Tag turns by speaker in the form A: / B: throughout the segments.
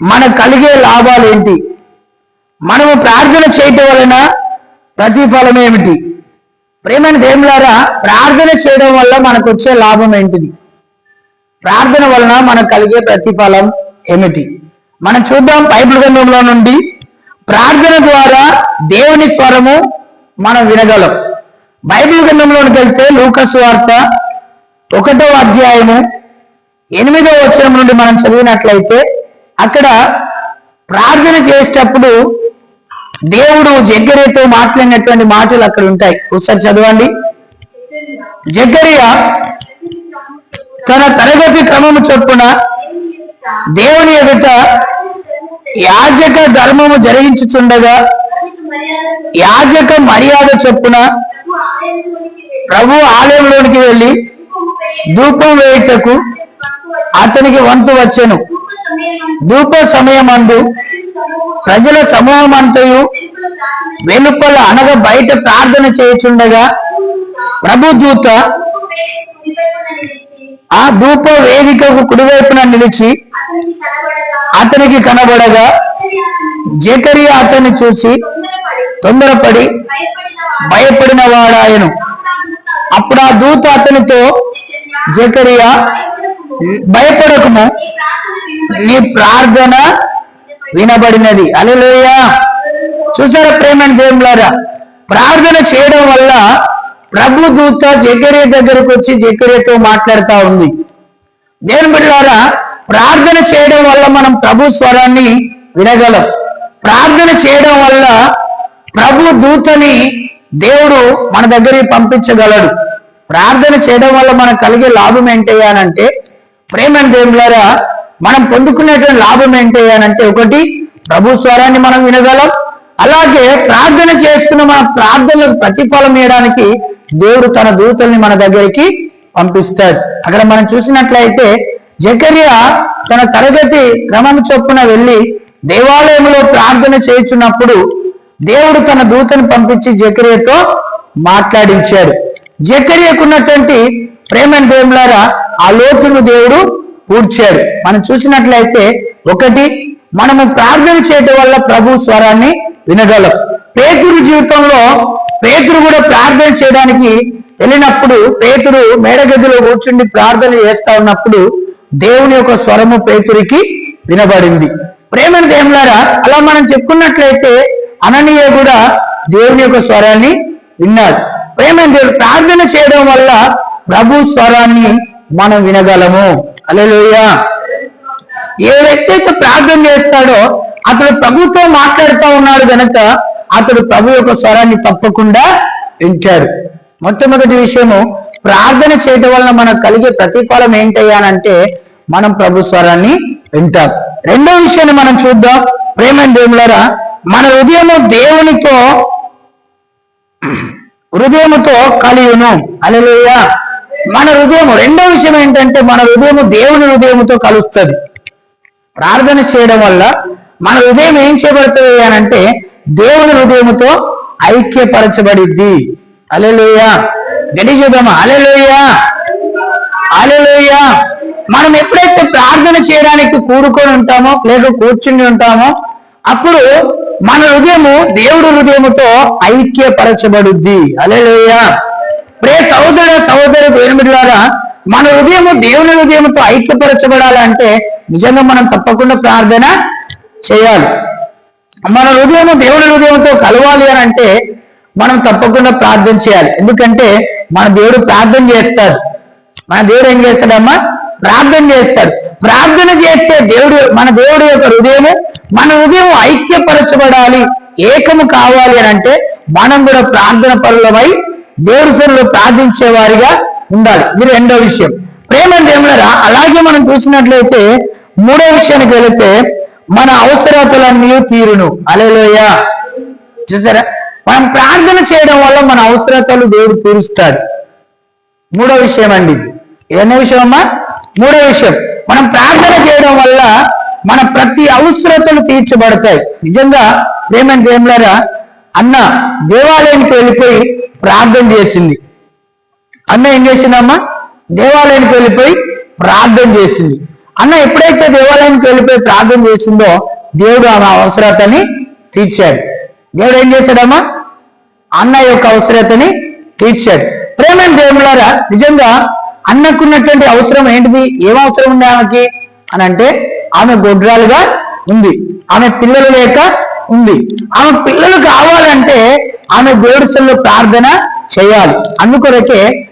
A: మనకు కలిగే లాభాలు ఏంటి? మనము ప్రార్థన చేయటం వలన ప్రతిఫలం ఏమిటి? ప్రేమైన దేవులారా ప్రార్థన చేయడం వల్ల మనకు వచ్చే లాభం ఏంటిది? ప్రార్థన వలన మనకు కలిగే ప్రతిఫలం ఏమిటి? మనం చూద్దాం బైబిల్ గ్రంథంలో నుండి ప్రార్థన ద్వారా దేవుని స్వరము మనం వినగలం. బైబిల్ గ్రంథంలోనికి వెళ్తే లూకస్ వార్త ఒకటో అధ్యాయము ఎనిమిదో వచనం నుండి మనం చదివినట్లయితే అక్కడ ప్రార్థన చేసేటప్పుడు దేవుడు జగ్గరియతో మాట్లాడినటువంటి మాటలు అక్కడ ఉంటాయి. ఒకసారి చదవండి. జగ్గరియా తన తరగతి క్రమము చొప్పున దేవుని ఎదుట యాజక ధర్మము జరిగించుచుండగా యాజక మర్యాద చొప్పున ప్రభు ఆలయంలోనికి వెళ్ళి ధూపం వేయుటకు అతనికి వంతు వచ్చెను. ధూప సమయమందు ప్రజల సమూహమంతయు వెలుపల అనగా బయట ప్రార్థన చేయుచుండగా ప్రభు దూత ఆ ధూప వేదికకు కుడివైపున నిలిచి అతనికి కనబడగా జకరియా అతన్ని చూసి తొందరపడి భయపడిన వాడాయను అప్పుడు ఆ దూత అతనితో జకరియా భయపడకము. నీ ప్రార్థన వినబడినది. అలలోయ చూసారా ప్రేమ దేవులారా ప్రార్థన చేయడం వల్ల ప్రభు దూత జకరే దగ్గరకు వచ్చి జకరేతో మాట్లాడుతా ఉంది. దేవుని బిడ్డారా ప్రార్థన చేయడం వల్ల మనం ప్రభు స్వరాన్ని వినగలం. ప్రార్థన చేయడం వల్ల ప్రభు దూతని దేవుడు మన దగ్గరికి పంపించగలడు. ప్రార్థన చేయడం వల్ల మనకు కలిగే లాభం ఏంటయ్యానంటే ప్రేమ దేవులారా మనం పొందుకునేటువంటి లాభం ఏంటి అంటే ఒకటి ప్రభు స్వరాన్ని మనం వినగలం. అలాగే ప్రార్థన చేస్తున్న మన ప్రార్థనలకు ప్రతిఫలం ఇవ్వడానికి దేవుడు తన దూతల్ని మన దగ్గరికి పంపిస్తాడు. అక్కడ మనం చూసినట్లయితే జకరియా తన తరగతి క్రమం చొప్పున వెళ్ళి దేవాలయంలో ప్రార్థన చేయుచున్నప్పుడు దేవుడు తన దూతను పంపించి జకర్యతో మాట్లాడించాడు. జకర్యకున్నటువంటి ప్రేమని దేవులారా ఆ లోతును దేవుడు పూడ్చాడు మనం చూసినట్లయితే ఒకటి మనము ప్రార్థన చేయటం వల్ల ప్రభు స్వరాన్ని వినగలం. పేతురు జీవితంలో పేతురు కూడా ప్రార్థన చేయడానికి వెళ్ళినప్పుడు పేతురు మేడగదిలో కూర్చుండి ప్రార్థన చేస్తా ఉన్నప్పుడు దేవుని యొక్క స్వరము పేతురికి వినబడింది. ప్రేమని దేవులారా అలా మనం చెప్పుకున్నట్లయితే అననీయ కూడా దేవుని యొక్క స్వరాన్ని విన్నాడు. ప్రేమని దేవుడు ప్రార్థన చేయడం వల్ల ప్రభు స్వరాన్ని మనం వినగలము. అలెలుయా ఏ వ్యక్తి అయితే ప్రార్థన చేస్తాడో అతడు ప్రభుతో మాట్లాడుతూ ఉన్నాడు గనక అతడు ప్రభు యొక్క స్వరాన్ని తప్పకుండా వింటాడు. మొట్టమొదటి విషయము ప్రార్థన చేయటం వలన మనకు కలిగే ప్రతిఫలం ఏంటయ్యానంటే మనం ప్రభు స్వరాన్ని వింటాం. రెండో విషయాన్ని మనం చూద్దాం. ప్రేమ దేవులరా మన హృదయము దేవునితో హృదయముతో కలియును. అలెలుయ మన హృదయం రెండో విషయం ఏంటంటే మన హృదయము దేవుని హృదయముతో కలుస్తుంది. ప్రార్థన చేయడం వల్ల మన హృదయం ఏం చేయబడుతుంది అని అంటే దేవుని హృదయముతో ఐక్యపరచబడిద్ది. అలెలుయ గడి చూద్దామా అలెలుయ అలెలుయ మనం ఎప్పుడైతే ప్రార్థన చేయడానికి కూడుకొని ఉంటామో లేక కూర్చుని ఉంటామో అప్పుడు మన హృదయము దేవుడి హృదయముతో ఐక్యపరచబడుద్ది. అలెలుయ ప్రే సహోదర సహోదరి ద్వారా మన హృదయము దేవుని ఉదయముతో ఐక్యపరచబడాలంటే నిజంగా మనం తప్పకుండా ప్రార్థన చేయాలి. మన హృదయము దేవుని హృదయంతో కలవాలి అని అంటే మనం తప్పకుండా ప్రార్థన చేయాలి. ఎందుకంటే మన దేవుడు ప్రార్థన చేస్తాడు. మన దేవుడు ఏం చేస్తాడమ్మా? ప్రార్థన చేస్తాడు. ప్రార్థన చేస్తే దేవుడు మన దేవుడు యొక్క హృదయము మన హృదయం ఐక్యపరచబడాలి. ఏకము కావాలి అని అంటే మనం కూడా ప్రార్థన పరులమై దేవుడు ప్రార్థించే వారిగా ఉండాలి. ఇది రెండో విషయం. ప్రేమ దేవులరా అలాగే మనం చూసినట్లయితే మూడో విషయానికి వెళితే మన అవసరతలన్నీ తీరును. అలెలోయ చూసారా? మనం ప్రార్థన చేయడం వల్ల మన అవసరతలు దేవుడు తీరుస్తాడు. మూడో విషయం అండి. ఎన్నో విషయం అమ్మా? మూడో విషయం. మనం ప్రార్థన చేయడం వల్ల మన ప్రతి అవసరతలు తీర్చబడతాయి. నిజంగా ప్రేమ దేవులరా అన్న దేవాలయానికి వెళ్ళిపోయి ప్రార్థన చేసింది. అన్న ఏం చేసిందమ్మా? దేవాలయానికి వెళ్ళిపోయి ప్రార్థన చేసింది. అన్న ఎప్పుడైతే దేవాలయానికి వెళ్ళిపోయి ప్రార్థన చేసిందో దేవుడు ఆమె అవసరతని తీర్చాడు. దేవుడు ఏం చేశాడమ్మా? అన్న యొక్క అవసరతని తీర్చాడు. ప్రేమ దేవులారా నిజంగా అన్నకున్నటువంటి అవసరం ఏంటిది? ఏం అవసరం ఉంది ఆమెకి? అని అంటే ఆమె గొడ్రాలుగా ఉంది. ఆమె పిల్లలు లేక ఉంది. ఆమె పిల్లలు కావాలంటే ఆమె దేవుడి ప్రార్థన చేయాలి. అందుకొరకే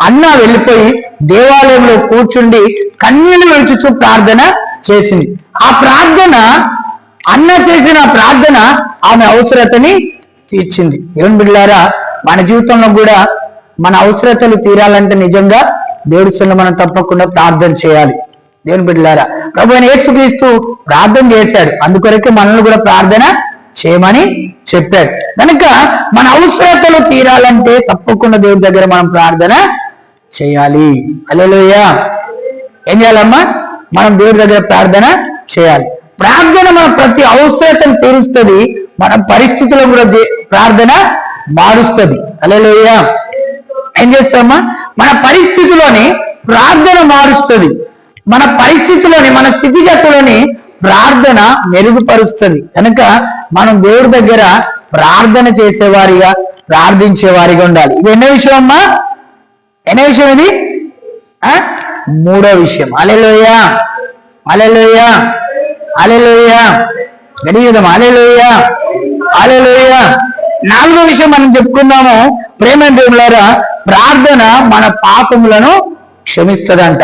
A: అన్న వెళ్ళిపోయి దేవాలయంలో కూర్చుండి కన్నీళ్ళు విడుచుచు ప్రార్థన చేసింది. ఆ ప్రార్థన అన్న చేసిన ప్రార్థన ఆమె అవసరతని తీర్చింది. ఏం బిడ్డారా మన జీవితంలో కూడా మన అవసరతలు తీరాలంటే నిజంగా దేవుడి మనం తప్పకుండా ప్రార్థన చేయాలి. దేవుని బిడ్డలారా ప్రభు ఆయన యేసుక్రీస్తు ప్రార్థన చేశాడు. అందుకొరకే మనల్ని కూడా ప్రార్థన చేయమని చెప్పాడు. కనుక మన అవసరతలు తీరాలంటే తప్పకుండా దేవుడి దగ్గర మనం ప్రార్థన చేయాలి. అలెలుయ్య ఏం చేయాలమ్మా? మనం దేవుడి దగ్గర ప్రార్థన చేయాలి. ప్రార్థన మన ప్రతి అవసరతను తీరుస్తుంది మన పరిస్థితులు కూడా ప్రార్థన మారుస్తుంది. అలెలుయ్య ఏం చేస్తామా మన పరిస్థితిలోని ప్రార్థన మారుస్తుంది. మన పరిస్థితిలోని మన స్థితిగతులని ప్రార్థన మెరుగుపరుస్తుంది. కనుక మనం దేవుడి దగ్గర ప్రార్థన చేసేవారిగా ప్రార్థించేవారిగా ఉండాలి. ఇది ఎన్నో విషయం అమ్మా? ఎన్నో విషయం ఇది? ఆ? మూడో విషయం. అలెలోయ అలెలోయ అలెలోయ గడియుదం అలెలోయ అలెలోయ నాలుగో విషయం మనం చెప్పుకుందాము. ప్రేమ దేవులారా ప్రార్థన మన పాపములను క్షమిస్తుందంట.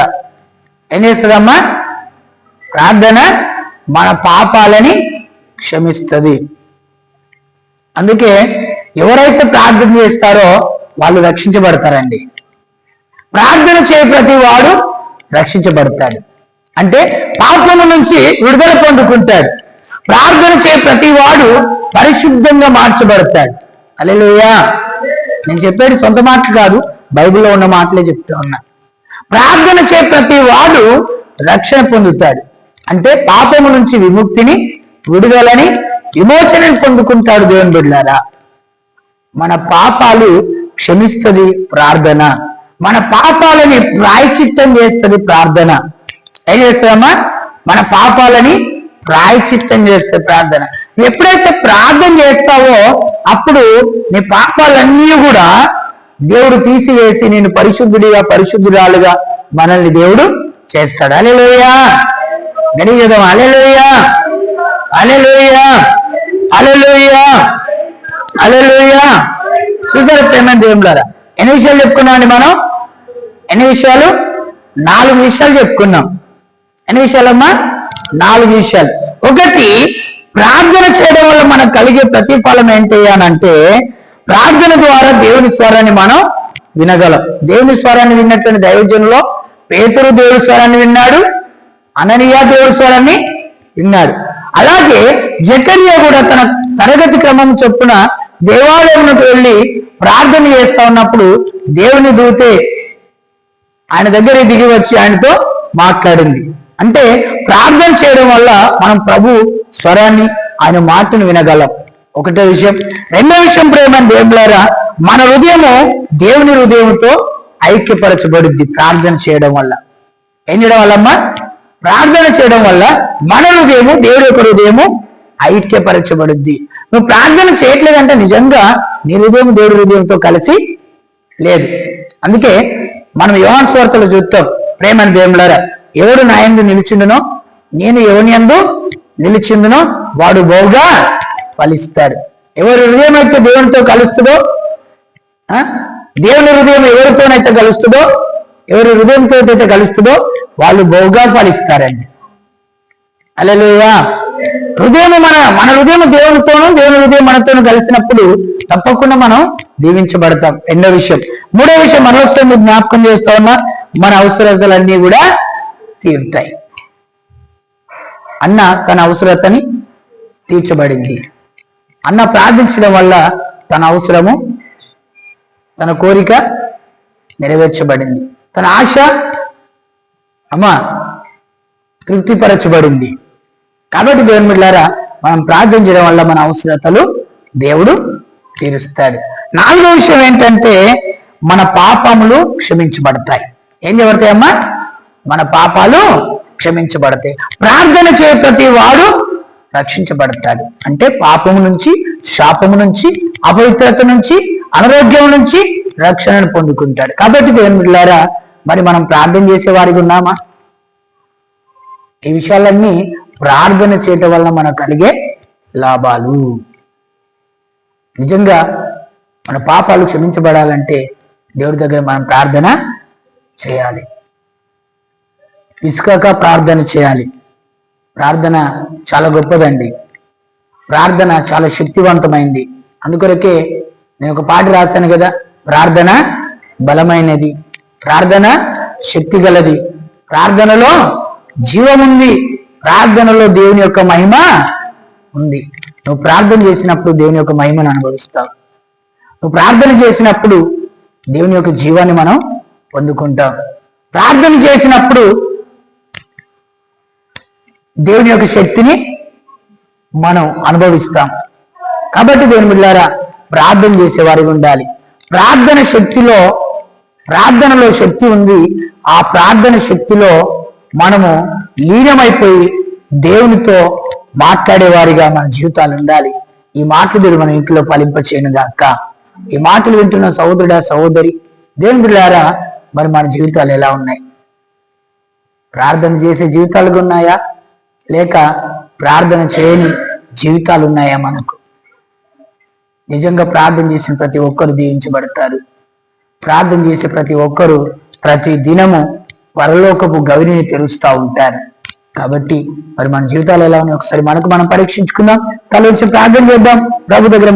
A: ఏం చేస్తుందమ్మా? ప్రార్థన మన పాపాలని క్షమిస్తుంది. అందుకే ఎవరైతే ప్రార్థన చేస్తారో వాళ్ళు రక్షించబడతారండి. ప్రార్థన చేయ ప్రతి వాడు రక్షించబడతాడు. అంటే పాపము నుంచి విడుదల పొందుకుంటాడు. ప్రార్థన చేయ ప్రతి వాడు పరిశుద్ధంగా మార్చబడతాడు. అలెలుయా నేను చెప్పేది సొంత మాటలు కాదు బైబిల్లో ఉన్న మాటలే చెప్తా ఉన్నా. ప్రార్థన చే ప్రతి వాడు రక్షణ పొందుతాడు. అంటే పాపము నుంచి విముక్తిని విడుదలని విమోచనని పొందుకుంటాడు దేవుని బిడ్డారా. మన పాపాలు క్షమిస్తుంది ప్రార్థన. మన పాపాలని ప్రాయచిత్తం చేస్తుంది ప్రార్థన. ఏం చేస్తుందమ్మా? మన పాపాలని ప్రాయచిత్తం చేస్తే ప్రార్థన. ఎప్పుడైతే ప్రార్థన చేస్తావో అప్పుడు నీ పాపాలన్నీ కూడా దేవుడు తీసివేసి నేను పరిశుద్ధుడిగా పరిశుద్ధురాలుగా మనల్ని దేవుడు చేస్తాడు. అలెలోయా గడి చేద్దాం అలెలోయా అలెలోయా అలెలోయా అలెలోయా చూసారు ప్రేమ దేవులారా? ఎన్ని విషయాలు చెప్పుకున్నాం అండి మనం? ఎన్ని విషయాలు? నాలుగు విషయాలు చెప్పుకున్నాం. ఎన్ని విషయాలమ్మా? నాలుగు విషయాలు. ఒకటి ప్రార్థన చేయడం వల్ల మనకు కలిగే ప్రతిఫలం ఏంటి అని అంటే ప్రార్థన ద్వారా దేవుని స్వరాన్ని మనం వినగలం. దేవుని స్వరాన్ని విన్నటువంటి దైవజనులో పేతురు దేవుని స్వరాన్ని విన్నాడు అననీయ దేవుని స్వరాన్ని విన్నాడు. అలాగే జకరియా కూడా తన తరగతి క్రమం చొప్పున దేవాలయంలోకి వెళ్ళి ప్రార్థన చేస్తా ఉన్నప్పుడు దేవుని దూతే ఆయన దగ్గర దిగి వచ్చి ఆయనతో మాట్లాడింది. అంటే ప్రార్థన చేయడం వల్ల మనం ప్రభు స్వరాన్ని ఆయన మాటను వినగలం. ఒకటో విషయం. రెండో విషయం ప్రేమ దేవులారా మన హృదయము దేవుని హృదయంతో ఐక్యపరచబడుద్ది ప్రార్థన చేయడం వల్ల. ఏం చేయడం వల్లమ్మా ప్రార్థన చేయడం వల్ల మన హృదయము దేవుడి యొక్క హృదయము ఐక్యపరచబడుద్ది. నువ్వు ప్రార్థన చేయట్లేదంటే నిజంగా నీ హృదయం దేవుడి హృదయంతో కలిసి లేదు. అందుకే మనం యోహాన్ స్వార్థలు చూస్తాం. ప్రేమని దేవులారా ఎవడు నాయందు నిలిచిండునో నేను ఎవని అందు నిలిచిందునో వాడు బహుగా ఫలిస్తాడు. ఎవరి హృదయం అయితే దేవునితో కలుస్తుందో ఆ? దేవుని హృదయం ఎవరితోనైతే కలుస్తుందో ఎవరి హృదయంతో అయితే కలుస్తుందో వాళ్ళు బహుగా ఫలిస్తారండి. అలెలుయా హృదయం మన మన హృదయం దేవునితోనూ దేవుని హృదయం మనతోనూ కలిసినప్పుడు తప్పకుండా మనం దీవించబడతాం. రెండో విషయం. మూడో విషయం మరొకసారి మీరు జ్ఞాపకం చేస్తా ఉన్నా మన అవసరతలన్నీ కూడా తీరుతాయి. అన్న తన అవసరతని తీర్చబడింది. అన్న ప్రార్థించడం వల్ల తన అవసరము తన కోరిక నెరవేర్చబడింది. తన ఆశ అమ్మా తృప్తిపరచబడింది. కాబట్టి దేవుని బిడ్డారా మనం ప్రార్థించడం వల్ల మన అవసరతలు దేవుడు తీరుస్తాడు. నాలుగో విషయం ఏంటంటే మన పాపములు క్షమించబడతాయి. ఏం చేయబడతాయమ్మా మన పాపాలు క్షమించబడతాయి. ప్రార్థన చేయ ప్రతి వాడు రక్షించబడతాడు. అంటే పాపము నుంచి శాపము నుంచి అపవిత్రత నుంచి అనారోగ్యం నుంచి రక్షణను పొందుకుంటాడు. కాబట్టి దేవుని బిడ్డలారా మరి మనం ప్రార్థన చేసే వారికి ఉన్నామా? ఈ విషయాలన్నీ ప్రార్థన చేయటం వల్ల మనకు కలిగే లాభాలు. నిజంగా మన పాపాలు క్షమించబడాలంటే దేవుడి దగ్గర మనం ప్రార్థన చేయాలి. ఇసుకక ప్రార్థన చేయాలి. ప్రార్థన చాలా గొప్పదండి. ప్రార్థన చాలా శక్తివంతమైంది. అందుకొరకే నేను ఒక పాట రాశాను కదా ప్రార్థన బలమైనది ప్రార్థన శక్తి గలది ప్రార్థనలో జీవముంది ప్రార్థనలో దేవుని యొక్క మహిమ ఉంది. నువ్వు ప్రార్థన చేసినప్పుడు దేవుని యొక్క మహిమను అనుభవిస్తావు. నువ్వు ప్రార్థన చేసినప్పుడు దేవుని యొక్క జీవాన్ని మనం పొందుకుంటాం. ప్రార్థన చేసినప్పుడు దేవుని యొక్క శక్తిని మనం అనుభవిస్తాం. కాబట్టి దేవుని బిడ్డారా ప్రార్థన చేసేవారికి ఉండాలి. ప్రార్థన శక్తిలో ప్రార్థనలో శక్తి ఉంది. ఆ ప్రార్థన శక్తిలో మనము లీనమైపోయి దేవునితో మాట్లాడేవారిగా మన జీవితాలు ఉండాలి. ఈ మాటలు దేవుడు మన ఇంట్లో ఫలింప గాక. ఈ మాటలు వింటున్న సహోదరుడా సహోదరి దేవుని బిడ్డారా మరి మన జీవితాలు ఎలా ఉన్నాయి? ప్రార్థన చేసే జీవితాలుగా ఉన్నాయా? లేక ప్రార్థన చేయని జీవితాలు ఉన్నాయా మనకు? నిజంగా ప్రార్థన చేసిన ప్రతి ఒక్కరు దీవించబడతారు. ప్రార్థన చేసే ప్రతి ఒక్కరు ప్రతి దినము పరలోకపు గౌరిని తెరుస్తూ ఉంటారు. కాబట్టి మరి మన జీవితాలు ఎలా ఉన్నాయి? ఒకసారి మనకు మనం పరీక్షించుకుందాం. తల ప్రార్థన చేద్దాం. ప్రభు దగ్గర